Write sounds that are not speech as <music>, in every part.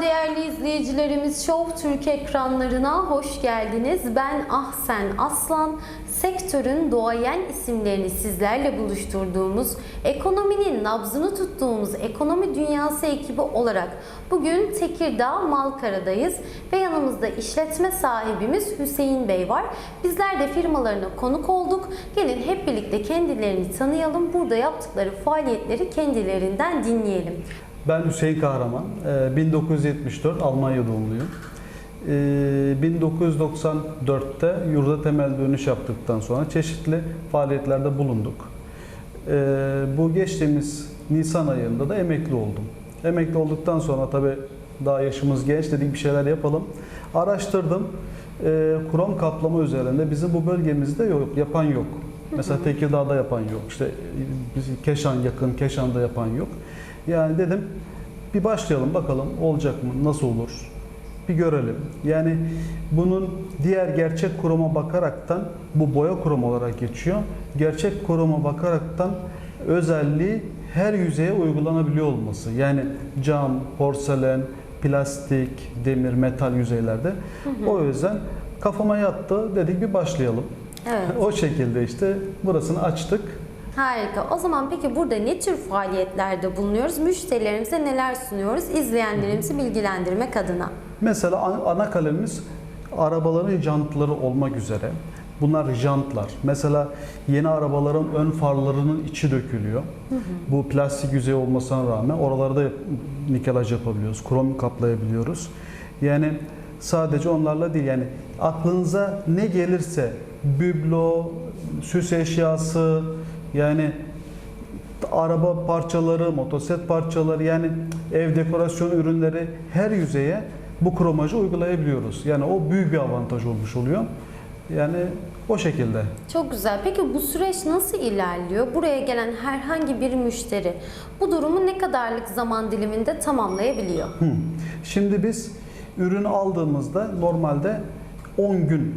değerli izleyicilerimiz Show Türk ekranlarına hoş geldiniz. Ben Ahsen Aslan. Sektörün doğayan isimlerini sizlerle buluşturduğumuz, ekonominin nabzını tuttuğumuz ekonomi dünyası ekibi olarak bugün Tekirdağ Malkara'dayız ve yanımızda işletme sahibimiz Hüseyin Bey var. Bizler de firmalarına konuk olduk. Gelin hep birlikte kendilerini tanıyalım. Burada yaptıkları faaliyetleri kendilerinden dinleyelim. Ben Hüseyin Kahraman, Ee, 1974 Almanya doğumluyum. Ee, 1994'te yurda temel dönüş yaptıktan sonra çeşitli faaliyetlerde bulunduk. Ee, Bu geçtiğimiz Nisan ayında da emekli oldum. Emekli olduktan sonra tabii daha yaşımız genç dedik bir şeyler yapalım. Araştırdım. Ee, Krom kaplama üzerinde bizim bu bölgemizde yok, yapan yok. Mesela Tekirdağ'da yapan yok. İşte Keşan yakın, Keşan'da yapan yok. Yani dedim bir başlayalım bakalım olacak mı, nasıl olur? Bir görelim. Yani bunun diğer gerçek kuruma bakaraktan bu boya kurum olarak geçiyor. Gerçek kuruma bakaraktan özelliği her yüzeye uygulanabiliyor olması. Yani cam, porselen, plastik, demir, metal yüzeylerde. O yüzden kafama yattı. Dedik bir başlayalım. Evet. <laughs> O şekilde işte burasını açtık. Harika. O zaman peki burada ne tür faaliyetlerde bulunuyoruz? Müşterilerimize neler sunuyoruz? İzleyenlerimizi bilgilendirmek adına. Mesela an- ana kalemimiz arabaların jantları olmak üzere. Bunlar jantlar. Mesela yeni arabaların ön farlarının içi dökülüyor. Bu plastik yüzey olmasına rağmen oralarda nikelaj yapabiliyoruz. Krom kaplayabiliyoruz. Yani sadece onlarla değil yani aklınıza ne gelirse biblo, süs eşyası yani araba parçaları, motosiklet parçaları yani ev dekorasyon ürünleri her yüzeye bu kromajı uygulayabiliyoruz. Yani o büyük bir avantaj olmuş oluyor. Yani o şekilde. Çok güzel. Peki bu süreç nasıl ilerliyor? Buraya gelen herhangi bir müşteri bu durumu ne kadarlık zaman diliminde tamamlayabiliyor? Hı. Şimdi biz ürün aldığımızda normalde 10 gün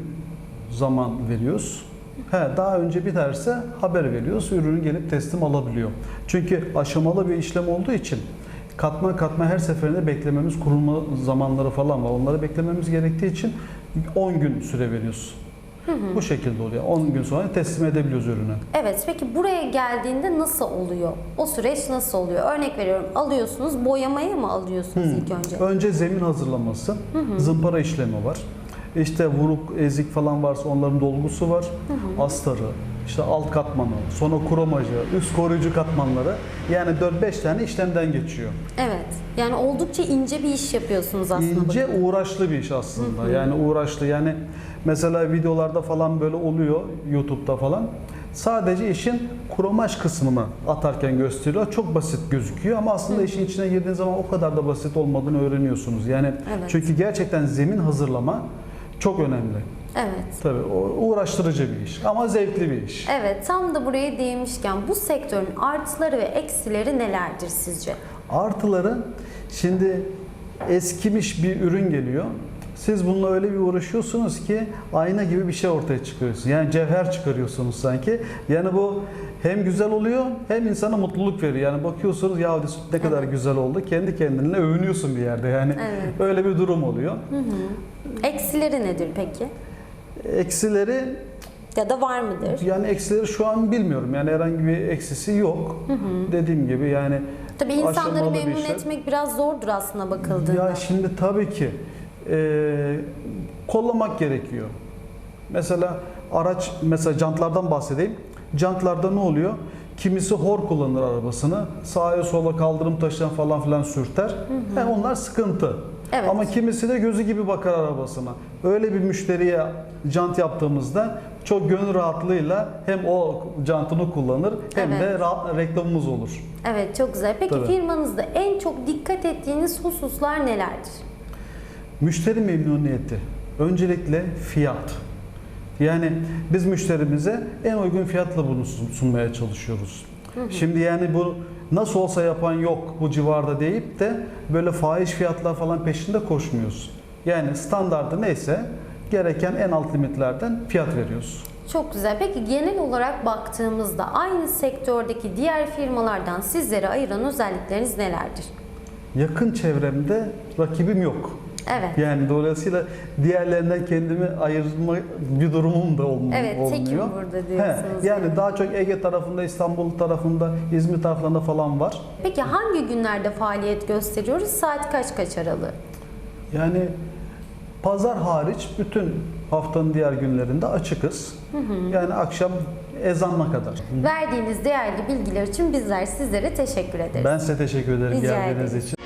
zaman veriyoruz. He, daha önce biterse haber veriyoruz. Ürünü gelip teslim alabiliyor. Çünkü aşamalı bir işlem olduğu için katma katma her seferinde beklememiz, kurulma zamanları falan var. Onları beklememiz gerektiği için 10 gün süre veriyoruz. Bu şekilde oluyor. 10 gün sonra teslim edebiliyoruz ürünü. Evet. Peki buraya geldiğinde nasıl oluyor? O süreç nasıl oluyor? Örnek veriyorum. Alıyorsunuz, boyamaya mı alıyorsunuz ilk önce? Önce zemin hazırlaması, zımpara işlemi var. İşte vuruk, ezik falan varsa onların dolgusu var. Astarı, işte alt katmanı, sonra kromajı, üst koruyucu katmanları. Yani 4-5 tane işlemden geçiyor. Evet. Yani oldukça ince bir iş yapıyorsunuz aslında. İnce bakın. uğraşlı bir iş aslında. Yani uğraşlı. Yani mesela videolarda falan böyle oluyor YouTube'da falan. Sadece işin kromaj kısmını atarken gösteriyor. Çok basit gözüküyor ama aslında işin içine girdiğiniz zaman o kadar da basit olmadığını öğreniyorsunuz. Yani Evet. çünkü gerçekten zemin hazırlama çok önemli. Evet. Tabii uğraştırıcı bir iş ama zevkli bir iş. Evet, tam da buraya değinmişken bu sektörün artıları ve eksileri nelerdir sizce? Artıları şimdi eskimiş bir ürün geliyor. Siz bununla öyle bir uğraşıyorsunuz ki ayna gibi bir şey ortaya çıkarıyorsunuz. Yani cevher çıkarıyorsunuz sanki. Yani bu hem güzel oluyor hem insana mutluluk veriyor. Yani bakıyorsunuz ya ne kadar güzel oldu. Kendi kendine övünüyorsun bir yerde yani. Evet. Öyle bir durum oluyor. Eksileri nedir peki? Eksileri Ya da var mıdır? yani eksileri şu an bilmiyorum. Yani herhangi bir eksisi yok. Dediğim gibi yani Tabii insanları aşamalı bir memnun işlem. etmek biraz zordur aslında bakıldığında. Ya şimdi tabii ki e, kollamak gerekiyor. Mesela araç, mesela jantlardan bahsedeyim. Jantlarda ne oluyor? Kimisi hor kullanır arabasını. Sağa sola kaldırım taşına falan filan sürter. He, onlar sıkıntı. Evet. Ama kimisi de gözü gibi bakar arabasına. Öyle bir müşteriye jant yaptığımızda çok gönül rahatlığıyla hem o jantını kullanır hem Evet. de ra- reklamımız olur. Evet, çok güzel. Peki Tabii. firmanızda en çok dikkat ettiğiniz hususlar nelerdir? Müşteri memnuniyeti. Öncelikle fiyat. Yani biz müşterimize en uygun fiyatla bunu sun- sunmaya çalışıyoruz. Şimdi yani bu nasıl olsa yapan yok bu civarda deyip de böyle fahiş fiyatlar falan peşinde koşmuyoruz. Yani standardı neyse gereken en alt limitlerden fiyat veriyoruz. Çok güzel. Peki genel olarak baktığımızda aynı sektördeki diğer firmalardan sizleri ayıran özellikleriniz nelerdir? yakın çevremde rakibim yok. Evet. Yani dolayısıyla diğerlerinden kendimi ayırma bir durumum da olm- Evet, olmuyor. tekim burada diyorsunuz He, yani yani. daha çok Ege tarafında, İstanbul tarafında, İzmir taraflarında falan var. Peki hangi günlerde faaliyet gösteriyoruz? Saat kaç kaç aralığı? Yani pazar hariç bütün haftanın diğer günlerinde açıkız. Yani akşam ezanına kadar. Verdiğiniz değerli bilgiler için bizler sizlere teşekkür ederiz. Ben size teşekkür ederim Rica geldiğiniz ederim. için.